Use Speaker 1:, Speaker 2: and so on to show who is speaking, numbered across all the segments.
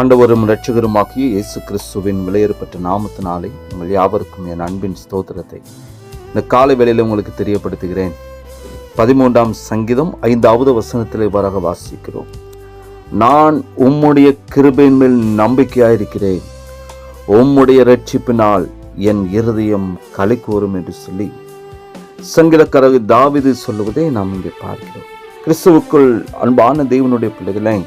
Speaker 1: ஆண்டவரும் இரட்சகருமாகிய இயேசு கிறிஸ்துவின் விலையேறப்பட்ட நாமத்தினாலே உங்கள் யாவருக்கும் என் அன்பின் ஸ்தோத்திரத்தை. இந்த காலை வேளையில் உங்களுக்கு தெரியப்படுத்துகிறேன். பதிமூன்றாம் சங்கீதம் ஐந்தாவது வசனத்தில் இவ்வாறாக வாசிக்கிறோம். நான் உம்முடைய கிருபையின் மேல் நம்பிக்கையாயிருக்கிறேன். உம்முடைய ரட்சிப்பினால் என் இருதயம் களை கூறும் என்று சொல்லி. சங்கீதக்காரர் தாவிது சொல்லுவதை நாம் இங்கே பார்க்கிறோம். கிறிஸ்துவுக்குள் அன்பான தெய்வனுடைய பிள்ளைகளை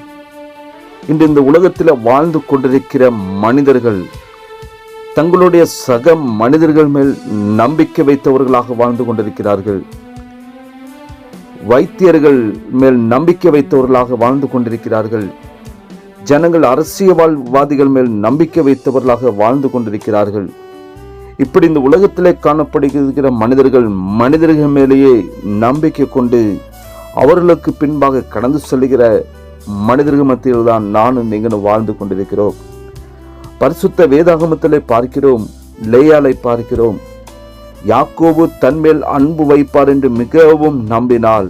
Speaker 1: இன்று இந்த உலகத்தில் வாழ்ந்து கொண்டிருக்கிற மனிதர்கள் தங்களுடைய சக மனிதர்கள் மேல் நம்பிக்கை வைத்தவர்களாக வாழ்ந்து கொண்டிருக்கிறார்கள். வைத்தியர்கள் மேல் நம்பிக்கை வைத்தவர்களாக வாழ்ந்து கொண்டிருக்கிறார்கள். ஜனங்கள் அரசியல்வாதிகள் மேல் நம்பிக்கை வைத்தவர்களாக வாழ்ந்து கொண்டிருக்கிறார்கள். இப்படி இந்த உலகத்திலே காணப்படுகிற மனிதர்கள் மனிதர்கள் மேலேயே நம்பிக்கை கொண்டு அவர்களுக்கு பின்பாக கடந்து செல்கிற மனிதர்கள் மத்தியில் தான் நானும் நீங்களும் வாழ்ந்து கொண்டிருக்கிறோம். பரிசுத்த வேதாகமத்திலே பார்க்கிறோம் லேயாலை பார்க்கிறோம். யாக்கோபு தன்மேல் அன்பு வைப்பார் என்று மிகவும் நம்பினாள்.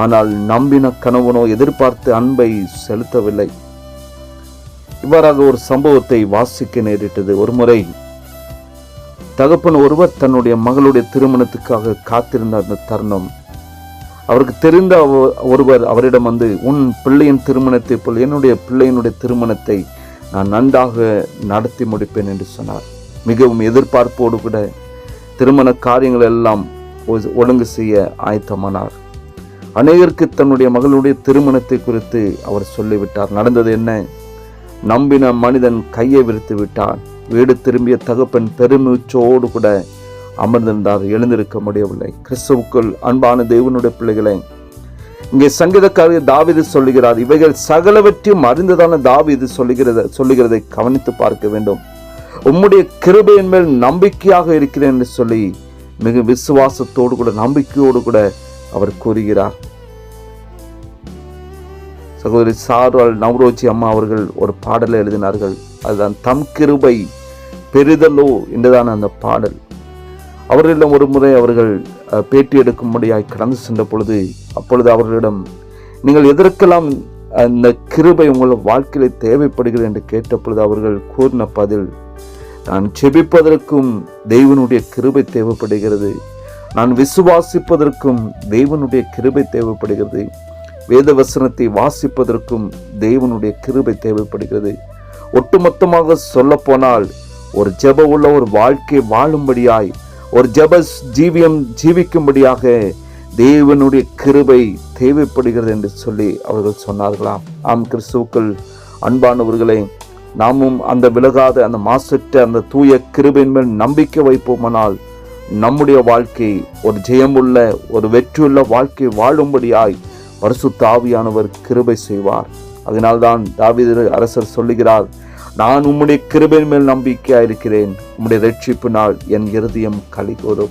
Speaker 1: ஆனால் நம்பின கணவனோ எதிர்பார்த்து அன்பை செலுத்தவில்லை. இவ்வாறாக ஒரு சம்பவத்தை வாசிக்க நேரிட்டது. ஒரு முறை தகப்பன் ஒருவர் தன்னுடைய மகளுடைய திருமணத்துக்காக காத்திருந்த அந்த தருணம். அவருக்கு தெரிந்த ஒருவர் அவரிடம் வந்து உன் பிள்ளையின் திருமணத்தை போல் என்னுடைய பிள்ளையினுடைய திருமணத்தை நான் நன்றாக நடத்தி முடிப்பேன் என்று சொன்னார். மிகவும் எதிர்பார்ப்போடு கூட திருமண காரியங்கள் எல்லாம் ஒ- ஒழுங்கு செய்ய ஆயத்தமானார். அநேகருக்கு தன்னுடைய மகளுடைய திருமணத்தை குறித்து அவர் சொல்லிவிட்டார். நடந்தது என்ன? நம்பின மனிதன் கையை விரித்து விட்டான். வீடு திரும்பிய தகப்பன் பெருமூச்சோடு கூட அமர்ந்திருந்தார் எழுந்திருக்க முடியவில்லை. கிறிஸ்துவுக்குள் அன்பான தேவனுடைய பிள்ளைகளை இங்கே சங்கீதக்காரர் தாவிது சொல்லுகிறார் இவைகள் சகலவற்றையும் அறிந்ததான தாவிது சொல்லுகிறத சொல்லுகிறதை கவனித்து பார்க்க வேண்டும். உம்முடைய கிருபையின் மேல் நம்பிக்கையாக இருக்கிறேன் என்று சொல்லி மிக விசுவாசத்தோடு கூட நம்பிக்கையோடு கூட அவர் கூறுகிறார். சகோதரி சார்வால் நவ்ரோஜி அம்மா அவர்கள் ஒரு பாடலை எழுதினார்கள். அதுதான் தம் கிருபை பெரிதலோ என்றுதான் அந்த பாடல். அவர்களிடம் ஒரு முறை அவர்கள் பேட்டி எடுக்கும்படியாய் கடந்து சென்ற பொழுது அப்பொழுது அவர்களிடம் நீங்கள் எதற்கெல்லாம் அந்த கிருபை உங்கள் வாழ்க்கையில் தேவைப்படுகிறது? என்று கேட்ட பொழுது அவர்கள் கூறின பதில் நான் செபிப்பதற்கும் தெய்வனுடைய கிருபை தேவைப்படுகிறது. நான் விசுவாசிப்பதற்கும் தெய்வனுடைய கிருபை தேவைப்படுகிறது. வேத வசனத்தை வாசிப்பதற்கும் தெய்வனுடைய கிருபை தேவைப்படுகிறது. ஒட்டுமொத்தமாக சொல்லப்போனால் ஒரு ஜெப உள்ள ஒரு வாழ்க்கை வாழும்படியாய் ஒரு ஜபஸ் ஜீவியம் ஜீவிக்கும்படியாக தேவனுடைய கிருபை தேவைப்படுகிறது என்று சொல்லி அவர்கள் சொன்னார்களாம். ஆம் கிறிஸ்துக்கள் அன்பானவர்களை நாமும் அந்த விலகாத அந்த மாசற்ற அந்த தூய கிருபையின் மேல் நம்பிக்கை வைப்போமானால் நம்முடைய வாழ்க்கை ஒரு ஜெயமுள்ள ஒரு வெற்றியுள்ள வாழ்க்கை வாழும்படியாய் பரிசுத்த தாவியானவர் கிருபை செய்வார். அதனால்தான் தாவிதர் அரசர் சொல்லுகிறார் நான் உம்முடைய கிருபையின் மேல் நம்பிக்கையாக இருக்கிறேன் உம்முடைய ரட்சிப்பு நாள் என் இருதயம் கலிகோரும் கூறும்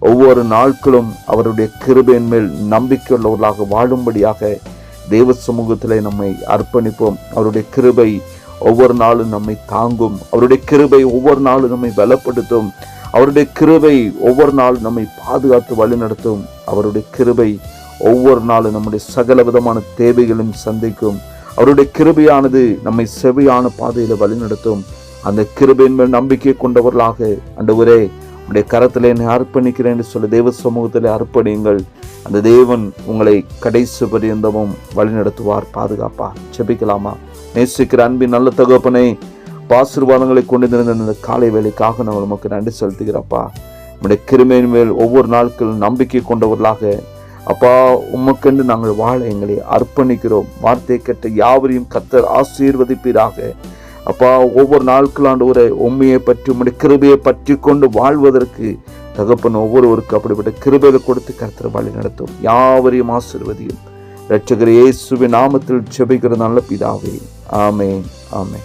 Speaker 1: ஒவ்வொரு நாட்களும் அவருடைய கிருபையின் மேல் நம்பிக்கையுள்ளவர்களாக வாழும்படியாக தேவ சமூகத்தில் நம்மை அர்ப்பணிப்போம். அவருடைய கிருபை ஒவ்வொரு நாளும் நம்மை தாங்கும். அவருடைய கிருபை ஒவ்வொரு நாளும் நம்மை பலப்படுத்தும். அவருடைய கிருபை ஒவ்வொரு நாளும் நம்மை பாதுகாத்து வழிநடத்தும். அவருடைய கிருபை ஒவ்வொரு நாளும் நம்முடைய சகல விதமான தேவைகளும் சந்திக்கும். அவருடைய கிருபையானது நம்மை செவியான பாதையில் வழிநடத்தும். அந்த கிருபையின் மேல் நம்பிக்கை கொண்டவர்களாக ஆண்டவரே உடைய கரத்தில் என்னை அர்ப்பணிக்கிறேன் என்று சொல்லி தேவ சமூகத்தில் அர்ப்பணியுங்கள். அந்த தேவன் உங்களை கடைசி பரியந்தமும் வழிநடத்துவார் பாதுகாப்பா செபிக்கலாமா நேசிக்கிற அன்பின் நல்ல தகப்பனை ஆசீர்வாதங்களை கொண்டு இருந்த இந்த காலை வேலைக்காக நாங்கள் உமக்கு நன்றி செலுத்துகிறப்பா நம்முடைய கிருமையின் மேல் ஒவ்வொரு நாட்களும் நம்பிக்கை கொண்டவர்களாக அப்பா உமக்கென்று நாங்கள் வாழ எங்களை அர்ப்பணிக்கிறோம். வார்த்தை கேட்ட யாவரையும் கத்தர் ஆசீர்வதிப்பீராக. அப்பா ஒவ்வொரு நாட்களாண்டு ஒரு உண்மையை பற்றி உம்முடைய கிருபையை பற்றி கொண்டு வாழ்வதற்கு தகப்பன் ஒவ்வொருவருக்கும் அப்படிப்பட்ட கிருபையை கொடுத்து கர்த்தர் வழி நடத்தும். யாவரையும் ஆசிர்வதியும். ரட்சகர் இயேசுவின் நாமத்தில் ஜெபிக்கிற நல்ல பிதாவே. ஆமே ஆமே